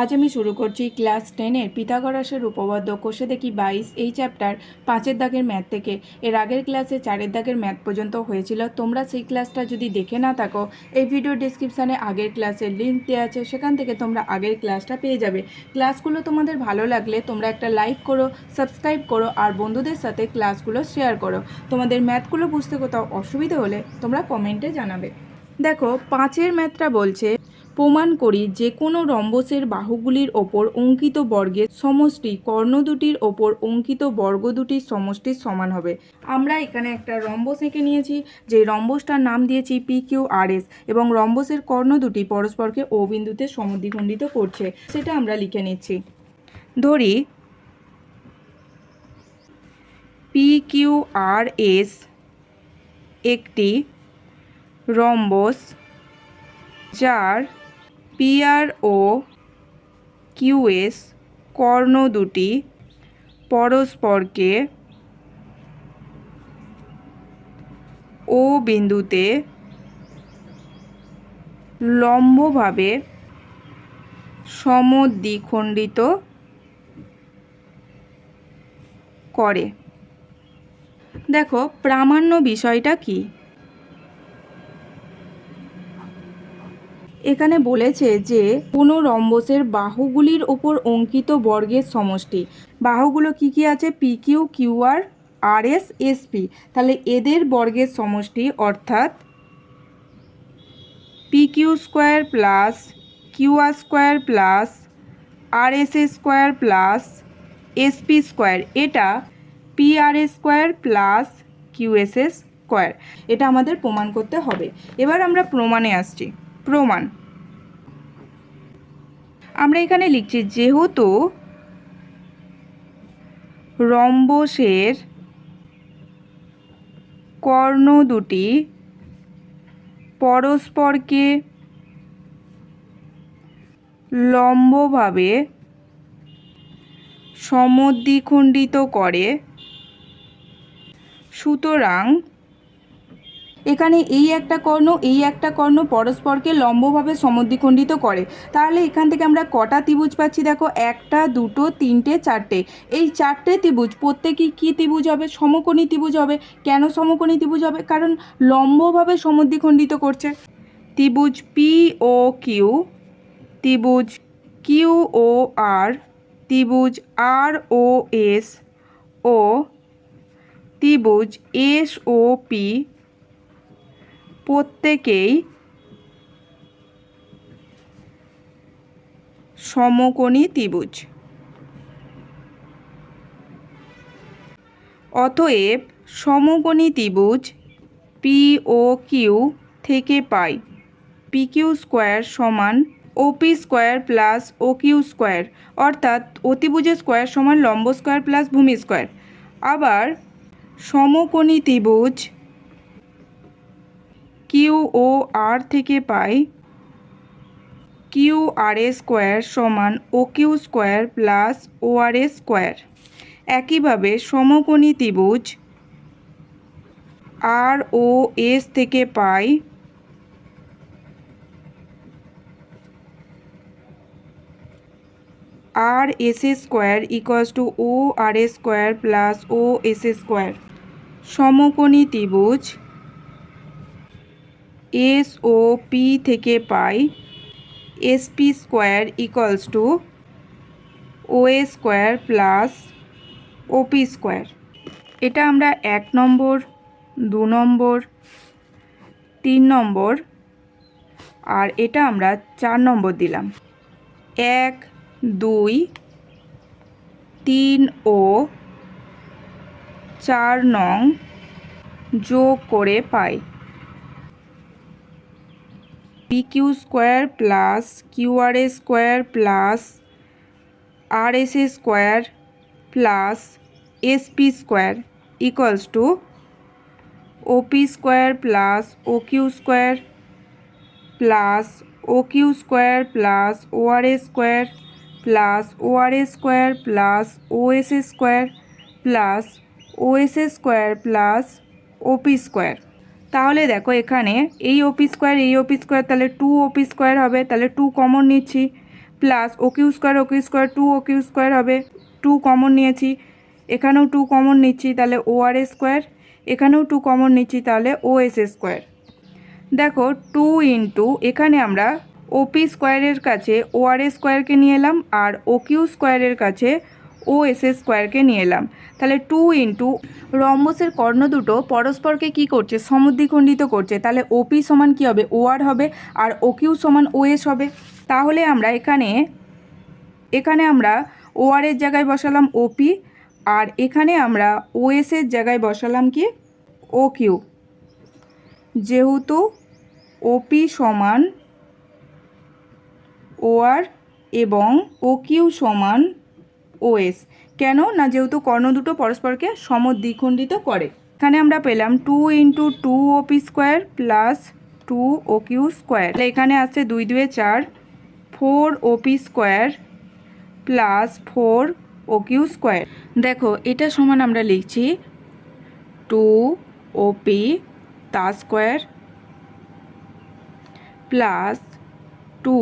আজ আমি শুরু করছি ক্লাস টেনের পিথাগরাসের উপপাদ্য কোষে দেখি বাইশ, এই চ্যাপ্টার পাঁচের দাগের ম্যাথ থেকে। এর আগের ক্লাসে চারের দাগের ম্যাথ পর্যন্ত হয়েছিল। তোমরা সেই ক্লাসটা যদি দেখে না থাকো, এই ভিডিও ডিসক্রিপশানে আগের ক্লাসের লিঙ্ক দেওয়া আছে। সেখান থেকে তোমরা আগের ক্লাসটা পেয়ে যাবে। ক্লাসগুলো তোমাদের ভালো লাগলে তোমরা একটা লাইক করো সাবস্ক্রাইব করো আর বন্ধুদের সাথে ক্লাসগুলো শেয়ার করো। তোমাদের ম্যাথগুলো বুঝতে কোথাও অসুবিধা হলে তোমরা কমেন্টে জানাবে। দেখো, পাঁচের ম্যাথটা বলছে প্রমাণ করি যে কোনো রম্বসের বাহুগুলির ওপর অঙ্কিত বর্গের সমষ্টি, কর্ণ দুটির ওপর অঙ্কিত বর্গ দুটির সমষ্টির সমান হবে। আমরা এখানে একটা রম্বস এঁকে নিয়েছি, যে রম্বসটার নাম দিয়েছি পি কিউ আর এস এবং রম্বসের কর্ণ দুটি পরস্পরকে ও বিন্দুতে সমদ্বিখণ্ডিত করছে, সেটা আমরা লিখে নিচ্ছি। ধরি পি কিউ আর এস একটি রম্বস যার পিআর ও কিউএস কর্ণ দুটি পরস্পরকে ও বিন্দুতে লম্বভাবে সমদ্বিখণ্ডিত করে। দেখো, প্রামাণ্য বিষয়টা কী? এখানে বলেছে যে কোনো রম্বসের বাহুগুলির ওপর অঙ্কিত বর্গের সমষ্টি। বাহুগুলো কি কি আছে? P Q Q R S S P তাহলে এদের বর্গের সমষ্টি অর্থাৎ P Q square plus Q R square plus R S square plus S P square এটা P R S square plus Q S S square এটা আমাদের প্রমাণ করতে হবে। এবার আমরা প্রমাণে আসছি। প্রমাণ। আমরা এখানে লিখছি যেহেতু রম্বসের কর্ণ দুটি পরস্পরকে লম্বভাবে সমদ্বিখণ্ডিত করে সুতরাং এখানে এই একটা কর্ণ, এই একটা কর্ণ পরস্পরকে লম্বভাবে সমদ্বিখণ্ডিত করে। তাহলে এখান থেকে আমরা কটা ত্রিভুজ পাচ্ছি দেখো? একটা, দুটো, তিনটে, চারটে। এই চারটে ত্রিভুজ প্রত্যেকেই কী ত্রিভুজ হবে? সমকোণী ত্রিভুজ হবে। কেন সমকোণী ত্রিভুজ হবে? কারণ লম্বভাবে সমদ্বিখণ্ডিত করছে। ত্রিভুজ পি ও কিউ ত্রিভুজ কিউ ও আর ত্রিভুজ আর ও এস ও ত্রিভুজ এস ও পি প্রত্যেকেই সমকোণী ত্রিভুজ। অতএব সমকোণী ত্রিভুজ পি ও কিউ থেকে পাই। পি কিউ স্কোয়ার সমান OP square plus O Q square অর্থাৎ অতিভুজের স্কোয়ার সমান লম্ব স্কোয়ার প্লাস ভূমি স্কোয়ার আবার সমকোণী ত্রিভুজ কিউ ও আর থেকে পাই কিউ আর এ স্কোয়ার সমান O Q square plus O R এ স্কোয়ার। একইভাবে সমকোণী ত্রিভুজ আর ও এস থেকে পাই R S A square equals to O R A square plus O S A square. সমকোণী ত্রিভুজ এস ও পি থেকে পাই S P square equals to O A square plus OP square এটা আমরা এক নম্বর, দু নম্বর, তিন নম্বর আর এটা আমরা চার নম্বর দিলাম। এক, দুই, তিন, ও, চার নং যোগ করে পাই। P Q square plus Q R A square plus R S A square plus S P square equals to O P square plus O Q square plus O Q square plus O R A square plus O R A square plus O S A square plus O S A square plus OP square তাহলে দেখো এখানে এই OP square এই OP square তাহলে two OP square হবে, তাহলে two common নিচ্ছি। Plus O square O square two O Q square হবে টু কমন নিয়েছি। এখানেও টু কমন নিচ্ছি, তাহলে ও আর স্কোয়ার এখানেও টু কমন নিচ্ছি, তাহলে ও এস স্কোয়ার দেখো টু ইন্টু এখানে আমরা ওপি স্কোয়ারের কাছে ও আর স্কোয়ারকে নিয়ে এলাম, আর ও কিউ স্কোয়ারের কাছে ও এস স্কোয়ারকে নিয়ে এলাম। তাহলে টু ইন্টু রম্বসের কর্ণ দুটো পরস্পরকে কি করছে? সমুদ্রিখণ্ডিত করছে। তাহলে ওপি সমান কি হবে? ও আর হবে। আর ও কিউ সমান ও এস হবে। তাহলে আমরা এখানে এখানে আমরা ও আর এর জায়গায় বসালাম ওপি আর এখানে আমরা ও এস এর জায়গায় বসালাম কি? ও কিউ যেহেতু ওপি সমান ও আর এবং ও কিউ সমান ওএস কেন? না যেহেতু কর্ণ দুটো পরস্পরকে সমদ্বিখণ্ডিত করে। এখানে আমরা পেলাম two into two OP square plus two O Q square এখানে আসছে দুই দুয়ে চার four OP square plus four O Q square দেখো, এটা সমান আমরা লিখছি টু ওপি তা square plus two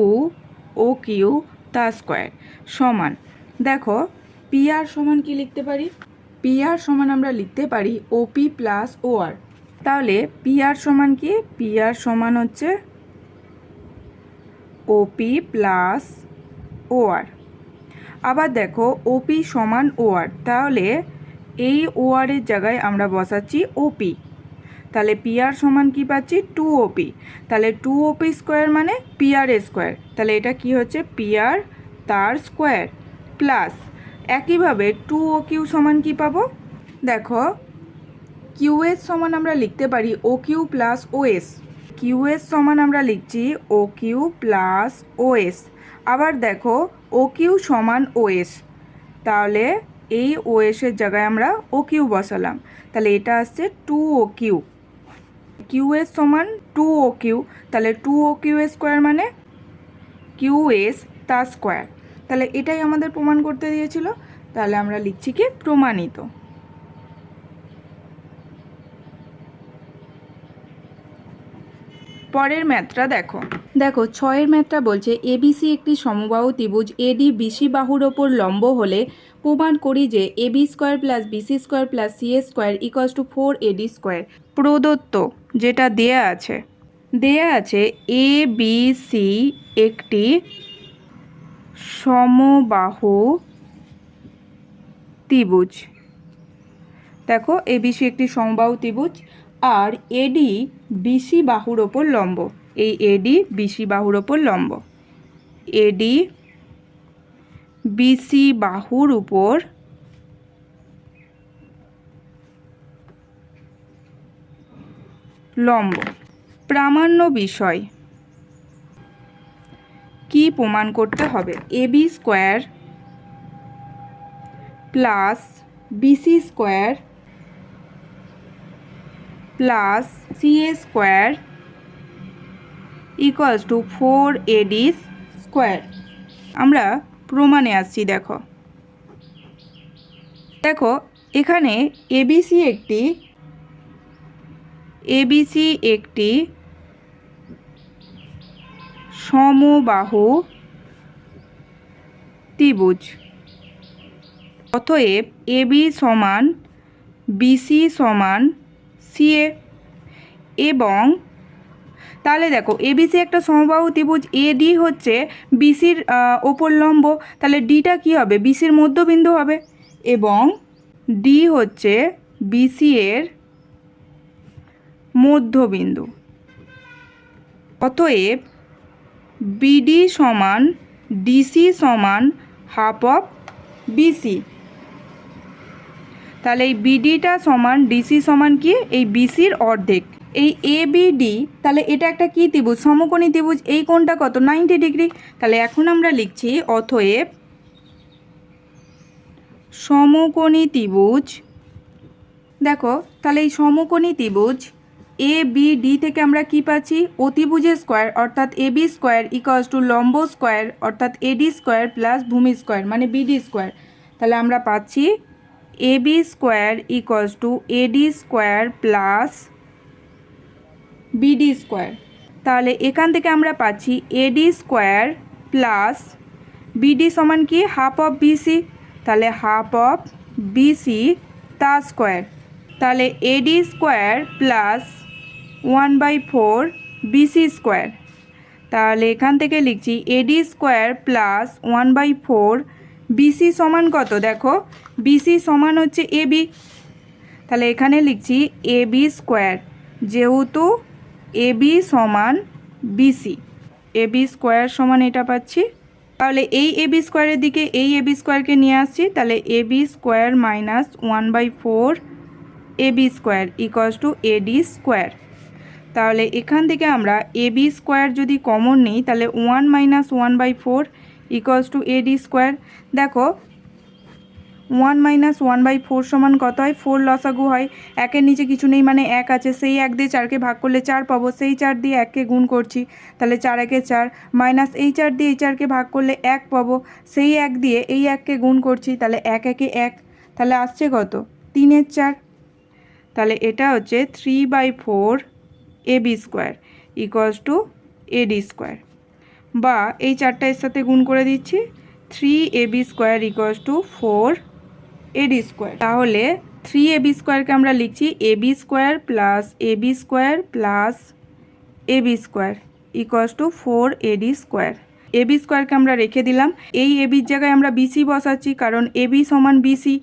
O Q তা স্কোয়ার সমান। দেখো পি আর সমান কি লিখতে পারি? পি আর সমান আমরা লিখতে পারি ওপি প্লাস ও আর তাহলে পি আর সমান কি? পি আর সমান হচ্ছে ওপি প্লাস ও আর আবার দেখো ওপি সমান ও আর তাহলে এই ও জায়গায় আমরা বসাচ্ছি ওপি তাহলে পি আর সমান কি পাচ্ছি? টু ওপি তাহলে টু ওপি স্কোয়ার মানে পি আর স্কোয়ার তাহলে এটা কি হচ্ছে? পি আর তার স্কোয়ার প্লাস একইভাবে টু ও কিউ সমান কি পাবো? দেখো কিউ এস সমান আমরা লিখতে পারি O Q plus O S Q S সমান আমরা লিখছি O Q plus O S আবার দেখো ও কিউ সমান ও এস তাহলে এই ও এসের জায়গায় আমরা ও কিউ বসালাম। তাহলে এটা আসছে two O Q Q S সমান টু ও কিউ তাহলে টু ও কিউ স্কোয়ার মানে কিউ এস তা স্কোয়ার তাহলে এটাই আমাদের প্রমাণ করতে দিয়েছিল। তাহলে আমরা লিখছি কি? প্রমাণিত। পরের ম্যাথটা দেখো। দেখো, ছয়ের ম্যাথটা বলছে এবিসি একটি সমবাহু ত্রিভুজ এডি বিসি বাহুর ওপর লম্ব হলে প্রমাণ করি যে AB square plus BC square plus CA square equals to four AD square. প্রদত্ত যেটা দেয়া আছে দেয়া আছে এ বি সি একটি সমবাহু ত্রিভুজ। দেখো এবিসি একটি সমবাহু ত্রিভুজ, আর এডি বিসি বাহুর ওপর লম্ব। এই এডি বিসি বাহুর ওপর লম্ব। এডি বিসি বাহুর উপর লম্ব। প্রামাণ্য বিষয়। কি প্রমাণ করতে হবে? AB square plus BC square plus CA square equals to four AD square. আমরা প্রমাণে আসছি, দেখো। দেখো, এখানে এবিসি একটি এবিসি একটি সমবাহু ত্রিভুজ। অতএব এবি সমান বিসি সমান সিএ এবং তাহলে দেখো এবিসি একটা সমবাহু ত্রিভুজ এডি হচ্ছে বিসির ওপর লম্ব, তাহলে ডিটা কি হবে? বিসির মধ্যবিন্দু হবে এবং ডি হচ্ছে বিসি এর মধ্যবিন্দু। অতএব বিডি সমান ডিসি সমান হাফ অফ বিসি। তাহলে এই বিডিটা সমান ডিসি সমান কি? এই বিসির অর্ধেক। এই এ বিডি তাহলে এটা একটা কি ত্রিভুজ? সমকোণী ত্রিভুজ। এই কোণটা কত? Ninety degree. তাহলে এখন আমরা লিখছি অতএব সমকোণী ত্রিভুজ। দেখো, তাহলে এই সমকোণী ত্রিভুজ এ বি ডি থেকে আমরা কি পাচ্ছি? অতিভুজের স্কোয়ার অর্থাৎ A B square equals to লম্ব স্কোয়ার অর্থাৎ এডি স্কোয়ার প্লাস ভূমি স্কোয়ার মানে বিডি স্কোয়ার তাহলে আমরা পাচ্ছি A B square equals to AD square plus BD square তাহলে এখান থেকে আমরা পাচ্ছি এডি স্কোয়ার প্লাস বিডি সমান কি? হাফ অফ বিসি তাহলে হাফ অফ বিসি তা স্কোয়ার তাহলে AD square plus one by four BC square. তাহলে এখান থেকে লিখছি AD square plus one by four BC সমান কত? দেখো বিসি সমান হচ্ছে এবি তাহলে এখানে লিখছি এবি স্কোয়ার, যেহেতু এবি সমান বিসি এবি স্কোয়ার সমান এটা পাচ্ছি। তাহলে এই এবি স্কোয়ারের দিকে এই এবি স্কোয়ারকে নিয়ে আসছি। তাহলে AB square minus one by four AB square equals to AD square. তাহলে এখান থেকে আমরা এ বি স্কোয়ার যদি কমন নিই, তাহলে one minus one by four equals to A D square. দেখো, one minus one by four সমান কত হয়? ফোর লসাগু হয়। একের নিচে কিছু নেই মানে এক আছে। সেই এক দিয়ে চারকে ভাগ করলে চার পাবো। সেই চার দিয়ে এককে গুণ করছি, তাহলে চার একে চার। মাইনাস এই চার দিয়ে এই চারকে ভাগ করলে এক পাবো। সেই এক দিয়ে এই এককে গুণ করছি, তাহলে এক একে এক। তাহলে আসছে কত? তিনের চার। তাহলে এটা হচ্ছে three by four A B square equals to AD square বা এই চারটা এর সাথে গুণ করে দিচ্ছি। Three A B square equals to four AD square তাহলে থ্রি এ বি স্কোয়ারকে আমরা লিখছি A B square plus A B square plus A B square equals to four AD square A B স্কোয়ারকে আমরা রেখে দিলাম। এই এ বির জায়গায় আমরা বিসি বসাচ্ছি কারণ এ বি সমান বিসি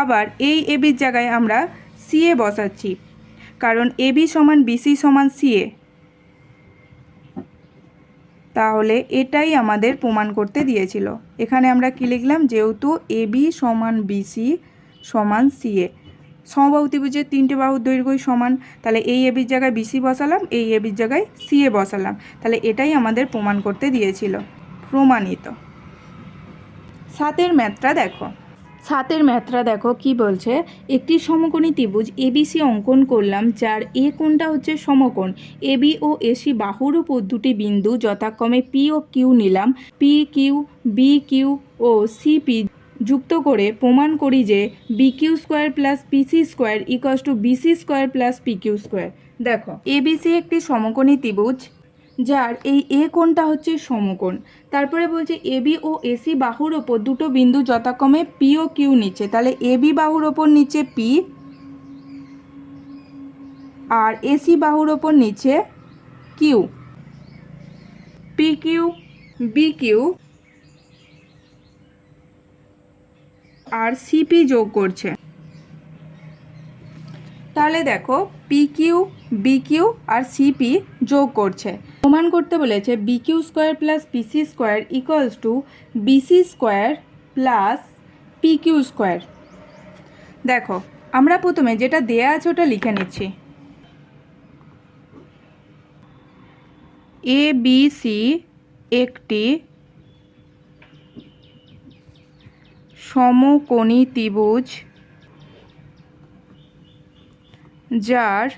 আবার এই এ বির জায়গায় আমরা সিএ বসাচ্ছি। কারণ এ বি সমান বিসি সমান সিএ তাহলে এটাই আমাদের প্রমাণ করতে দিয়েছিল। এখানে আমরা কী লিখলাম? যেহেতু এ বি সমান বিসি সমান সিএ সমবাহু ত্রিভুজের তিনটে বাহুর দৈর্ঘ্যই সমান। তাহলে এই এবির জায়গায় বিসি বসালাম, এই এবির জায়গায় সিএ বসালাম। তাহলে এটাই আমাদের প্রমাণ করতে দিয়েছিল। প্রমাণিত। সাতের ম্যাথটা দেখো। সাতের ম্যাথটা দেখো কি বলছে? একটি সমকোণী ত্রিভুজ এবিসি অঙ্কন করলাম, যার এ কোণটা হচ্ছে সমকোণ। এবি ও এসি বাহুর উপর দুটি বিন্দু যথাক্রমে পি ও কিউ নিলাম। পি কিউ, বি কিউ ও সিপি যুক্ত করে প্রমাণ করি যে B Q square plus PC square equals to BC square plus P Q square. দেখো এবিসি একটি সমকোণী ত্রিভুজ যার এই এ কোণটা হচ্ছে সমকোণ। তারপরে বলছে এবি ও এসি বাহুর ওপর দুটো বিন্দু যথাক্রমে পি ও কিউ নিচ্ছে। তাহলে এবি বাহুর ওপর নিচে পি আর এসি বাহুর ওপর নিচে Q P Q B Q আর সিপি যোগ করছে। তাহলে দেখো পি কিউ বি কিউ আর সিপি যোগ করছে। প্রমাণ করতে বলেছে B Q square plus PC square equals to BC square plus P Q square দেখো, আমরা প্রথমে যেটা দেয়া আছে ওটা লিখে নিচ্ছি। এ বি সি একটি সমকোণী ত্রিভুজ যার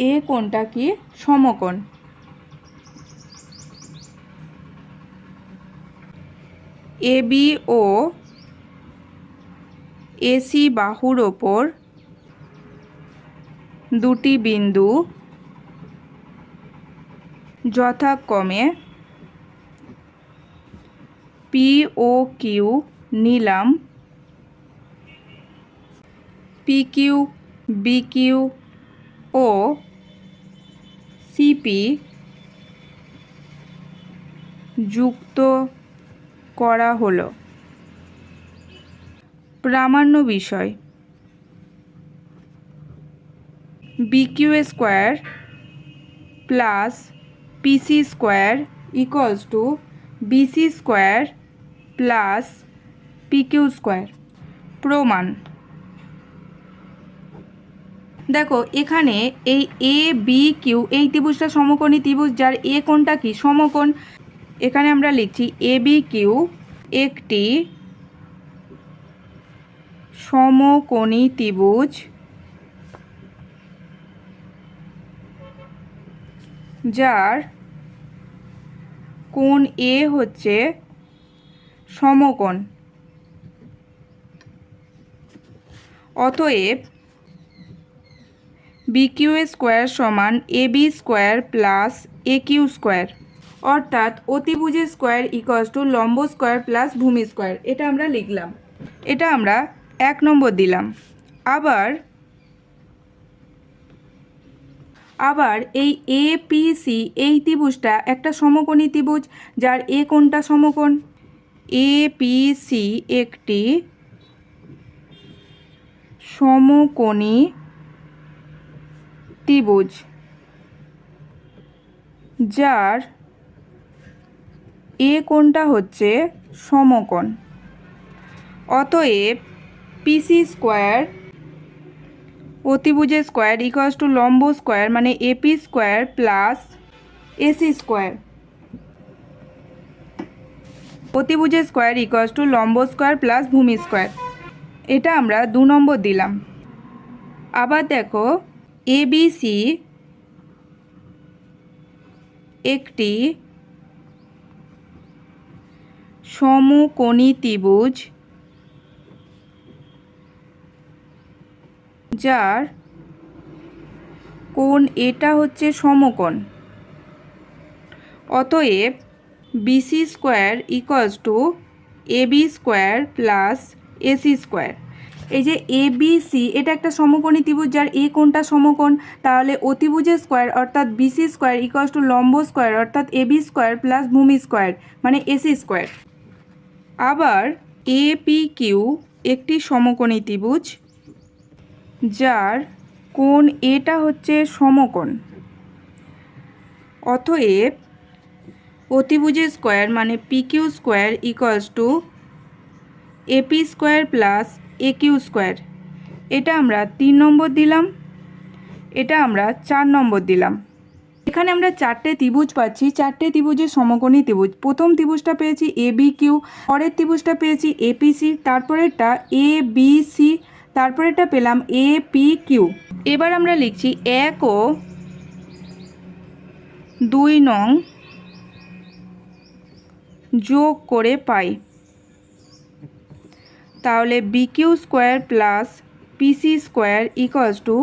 এ কোণটা কি? সমকোণ। এ বি ও এসি বাহুর ওপর দুটি বিন্দু যথাক্রমে পি ও কিউ নিলাম পি কিউ বি কিউ ও সিপি যুক্ত করা হলো। প্রামাণ্য বিষয়। BQ square plus PC square equals to BC square plus PQ square প্রমাণ। দেখো, এখানে এই এ বি কিউ এই ত্রিভুজটা সমকোণী ত্রিভুজ, যার এ কোণটা কি? সমকোণ। এখানে আমরা লিখছি এ বি কিউ একটি সমকোণী ত্রিভুজ, যার কোণ এ হচ্ছে সমকোণ। অতএব বি কিউ স্কোয়ার সমান A B square plus A Q square অর্থাৎ অতিভুজের স্কোয়ার ইকস টু লম্ব স্কোয়ার প্লাস ভূমি স্কোয়ার এটা আমরা লিখলাম। এটা আমরা এক নম্বর দিলাম। আবার আবার এই এ পি সি এই ত্রিভুজটা একটা সমকোণী ত্রিভুজ, যার এ কোণটা সমকোণ। এ পি সি একটি সমকোণী ত্রিভুজ, যার এ কোণটা হচ্ছে সমকোণ। অতএব পিসি স্কোয়ার অতিভুজের স্কোয়ার ইকুয়ালস টু লম্ব স্কোয়ার মানে AP square plus AC square অতিভুজের square equals to লম্ব স্কোয়ার প্লাস ভূমি স্কোয়ার এটা আমরা দু নম্বর দিলাম। আবার দেখো এবিসি একটি সমকোণী ত্রিভুজ যার কোণ এটা হচ্ছে সমকোণ। অতএব BC square equals to AB square plus AC square. এই যে এ বি সি এটা একটা সমকোণী ত্রিভুজ, যার এ কোণটা সমকোণ, তাহলে অতিভুজের স্কোয়ার অর্থাৎ বিসি স্কোয়ার ইকুয়ালস টু লম্ব স্কোয়ার অর্থাৎ এ বি স্কোয়ার প্লাস ভূমি স্কোয়ার মানে এসি স্কোয়ার আবার এ পি কিউ একটি সমকোণী ত্রিভুজ, যার কোণ এটা হচ্ছে সমকোণ। অতএব অতিভুজের স্কোয়ার মানে P Q square equals to AP square plus A Q square. এটা আমরা তিন নম্বর দিলাম, এটা আমরা চার নম্বর দিলাম। এখানে আমরা চারটে ত্রিভুজ পাচ্ছি, চারটে ত্রিভুজের সমকোণী ত্রিভুজ। প্রথম ত্রিভুজটা পেয়েছি এ বি কিউ পরের ত্রিভুজটা পেয়েছি এপিসি তারপরেরটা এ বি সি তারপরেরটা পেলাম এ পি কিউ এবার আমরা লিখছি এক ও দুই নং যোগ করে পাই। তাহলে BQ square plus PC square equals to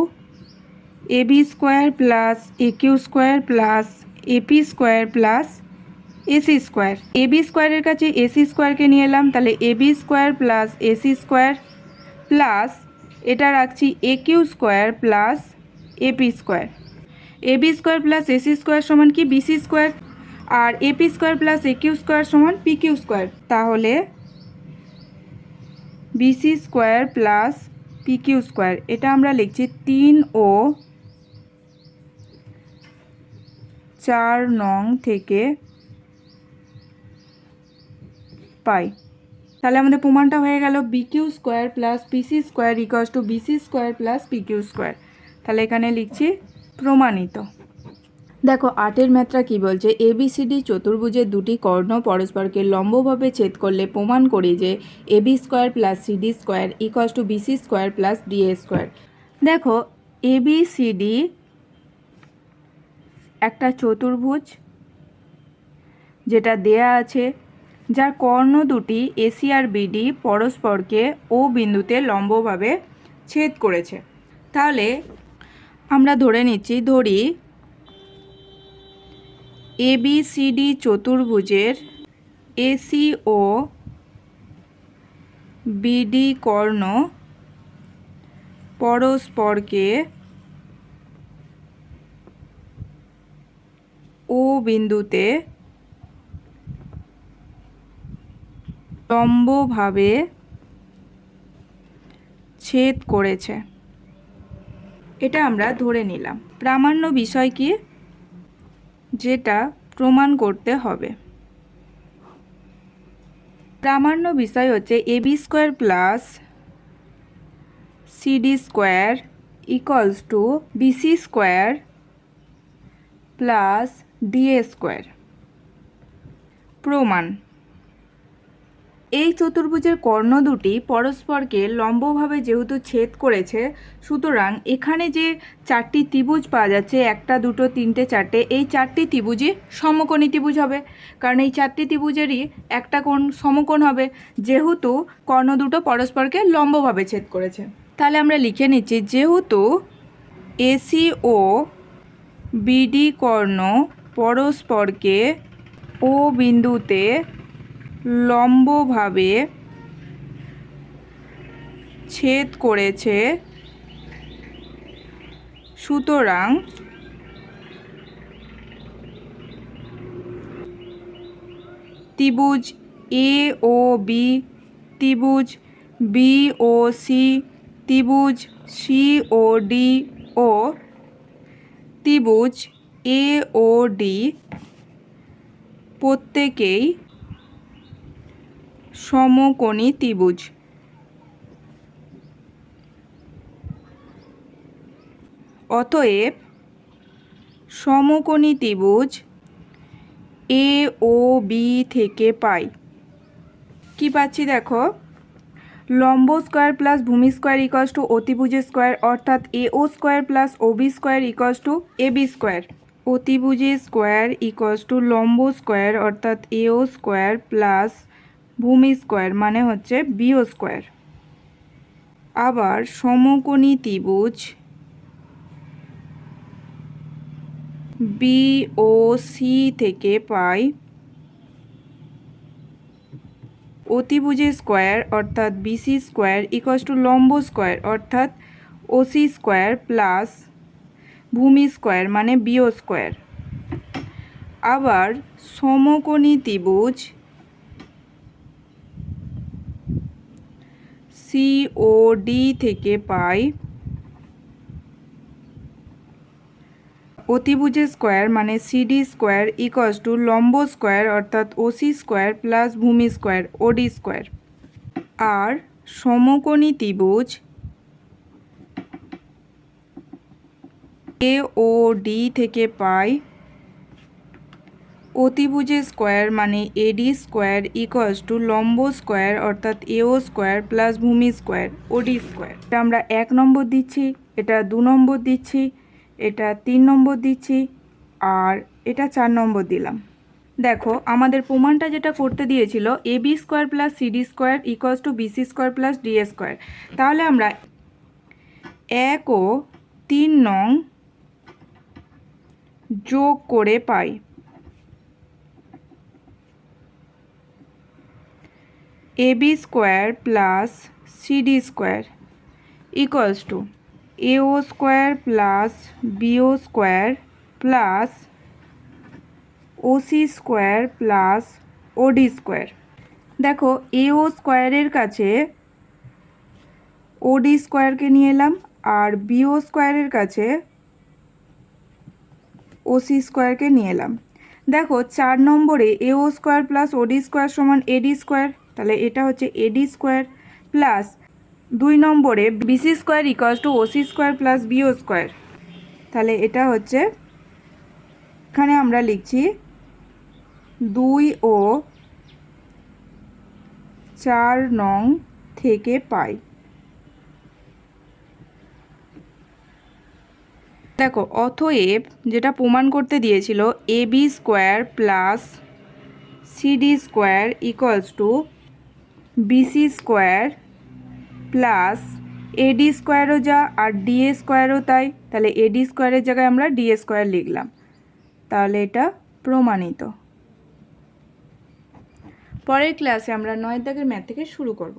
AB square plus AQ square plus AP square plus AC square AB স্কোয়ারের কাছে এসি স্কোয়ারকে নিয়ে এলাম, তাহলে AB square plus AC square plus এটা রাখছি A Q square plus AP square AB square plus AC square সমান কি? BC square R AP square plus A Q square সমান পি কিউ স্কোয়ার তাহলে BC square plus P Q square এটা আমরা লিখছি তিন ও চার নং থেকে পাই। তাহলে আমাদের প্রমাণটা হয়ে গেল BQ square plus PC square equals to BC square plus PQ square তাহলে এখানে লিখছি প্রমাণিত। দেখো, আটের ম্যাথটা কি বলছে? এবিসিডি চতুর্ভুজের দুটি কর্ণ পরস্পরকে লম্বভাবে ছেদ করলে প্রমাণ করি যে AB square plus CD square equals to BC square plus DA square দেখো এবিসিডি একটা চতুর্ভুজ যেটা দেয়া আছে, যার কর্ণ দুটি এসি আর বিডি পরস্পরকে ও বিন্দুতে লম্বভাবে ছেদ করেছে। তাহলে আমরা ধরে নিচ্ছি, ধরি এবিসিডি চতুর্ভুজের এসি ও বিডি কর্ণ পরস্পরকে ও বিন্দুতে লম্বভাবে ছেদ করেছে। এটা আমরা ধরে নিলাম। প্রামাণ্য বিষয় কি? যেটা প্রমাণ করতে হবে। প্রামাণ্য বিষয় হচ্ছে AB square plus CD square equals to BC square plus DA square. প্রমাণ। এই চতুর্ভুজের কর্ণ দুটি পরস্পরকে লম্বভাবে যেহেতু ছেদ করেছে, সুতরাং এখানে যে চারটি ত্রিভুজ পাওয়া যাচ্ছে, একটা, দুটো, তিনটে, চারটে, এই চারটি ত্রিভুজই সমকোণী ত্রিভুজ হবে। কারণ এই চারটি ত্রিভুজেরই একটা কোণ সমকোণ হবে, যেহেতু কর্ণ দুটো পরস্পরকে লম্বভাবে ছেদ করেছে। তাহলে আমরা লিখে নিচ্ছি, যেহেতু এসি ও বিডি কর্ণ পরস্পরকে ও বিন্দুতে লম্বভাবে ছেদ করেছে। সুতরাং ত্রিভুজ এ ও বি ত্রিভুজ বি ও সি ত্রিভুজ সি ও ডি ও ত্রিভুজ এ ও ডি প্রত্যেকেই সমকোণী ত্রিভুজ। অতএব সমকোণী ত্রিভুজ এ ও বি থেকে পাই। কি পাচ্ছি দেখো? লম্ব স্কোয়ার প্লাস ভূমি স্কোয়ার ইকস টু অতিভুজের স্কোয়ার, অর্থাৎ A O square plus O B square equals to A B square. অতিভুজের square equals to লম্ব স্কোয়ার, অর্থাৎ এ ও স্কোয়ার প্লাস ভূমি স্কোয়ার মানে হচ্ছে বিও স্কোয়ার। আবার সমকোণী ত্রিভুজ বি ও সি থেকে পাই অতিভুজের স্কোয়ার অর্থাৎ বিসি স্কোয়ার ইকস টু লম্ব স্কোয়ার অর্থাৎ ওসি স্কোয়ার প্লাস ভূমি স্কোয়ার মানে বিও স্কোয়ার। আবার সমকোণী ত্রিভুজ সি ও ডি থেকে পাই। অতিভুজের স্কোয়ার মানে সিডি স্কোয়ার ইকস টু লম্ব স্কোয়ার অর্থাৎ ওসি স্কোয়ার প্লাস ভূমি স্কোয়ার ওডি স্কোয়ার। আর সমকোণী ত্রিভুজ এ ও ডি থেকে পাই। অতিভুজের স্কোয়ার মানে এডি স্কোয়ার ইকস টু লম্ব স্কোয়ার অর্থাৎ এও স্কোয়ার প্লাস ভূমি স্কোয়ার, ওডি স্কোয়ার। এটা আমরা এক নম্বর দিচ্ছি, এটা দু নম্বর দিচ্ছি, এটা তিন নম্বর দিচ্ছি, আর এটা চার নম্বর দিলাম। দেখো, আমাদের প্রমাণটা যেটা করতে দিয়েছিল, A B square plus CD square equals to BC square plus DA square. তাহলে আমরা এক ও তিন নং যোগ করে পাই। A B square plus CD square equals to AO square plus BO square plus OC square plus OD square দেখো AO স্কোয়ারের কাছে ওডি স্কোয়ারকে নিয়ে এলাম, আর বিও স্কোয়ারের কাছে ওসি স্কোয়ারকে নিয়ে এলাম। দেখো, চার নম্বরে এও স্কোয়ার প্লাস ওডি স্কোয়ার সমান এডি স্কোয়ার তাহলে এটা হচ্ছে এডি স্কোয়ার প্লাস দুই নম্বরে BC square equals to OC square plus BO square তাহলে এটা হচ্ছে, এখানে আমরা লিখছি দুই ও চার নং থেকে পাই। দেখো অথএব যেটা প্রমাণ করতে দিয়েছিল A B square plus CD square equals to BC square plus AD স্কোয়ারও যা আর ডিএ স্কোয়ারও তাই, তাহলে এডি স্কোয়ারের জায়গায় আমরা ডিএ স্কোয়ার লিখলাম। তাহলে এটা প্রমাণিত। পরের ক্লাসে আমরা নয় দাগের ম্যাথ থেকে শুরু করব।